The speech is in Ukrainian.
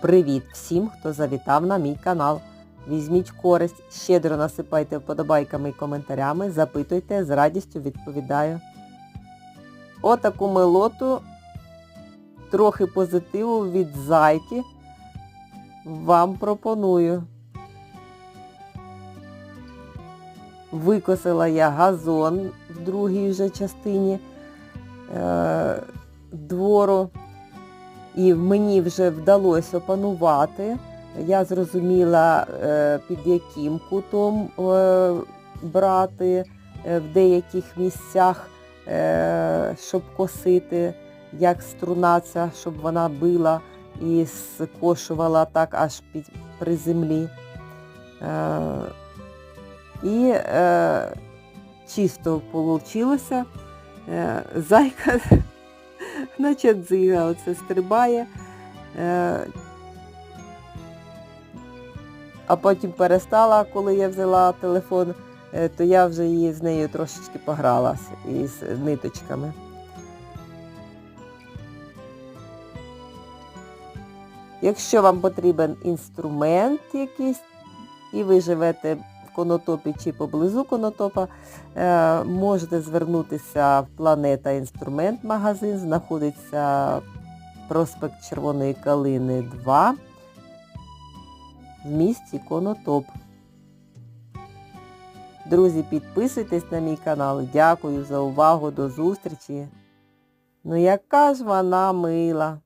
Привіт всім, хто завітав на мій канал. Візьміть користь, щедро насипайте вподобайками і коментарями, запитуйте, з радістю відповідаю. Отаку милоту, трохи позитиву від зайки вам пропоную. Викосила я газон в другій вже частині е, двору. І мені вже вдалося опанувати. Я зрозуміла, е, під яким кутом е, брати е, в деяких місцях, щоб косити, як струна ця, щоб вона била і скошувала так аж під, при землі. І чисто вийшло. Зайка наче дзига оце стрибає. Е, а потім перестала, коли я взяла телефон, е, то я вже її з нею трошечки погралася із ниточками. Якщо вам потрібен інструмент якийсь, і ви живете конотопі чи поблизу конотопа, е, можете звернутися в Планета Інструмент магазин, знаходиться проспект Червоної Калини 2 в місті Конотоп. Друзі, підписуйтесь на мій канал. Дякую за увагу, до зустрічі. Ну яка ж вона мила.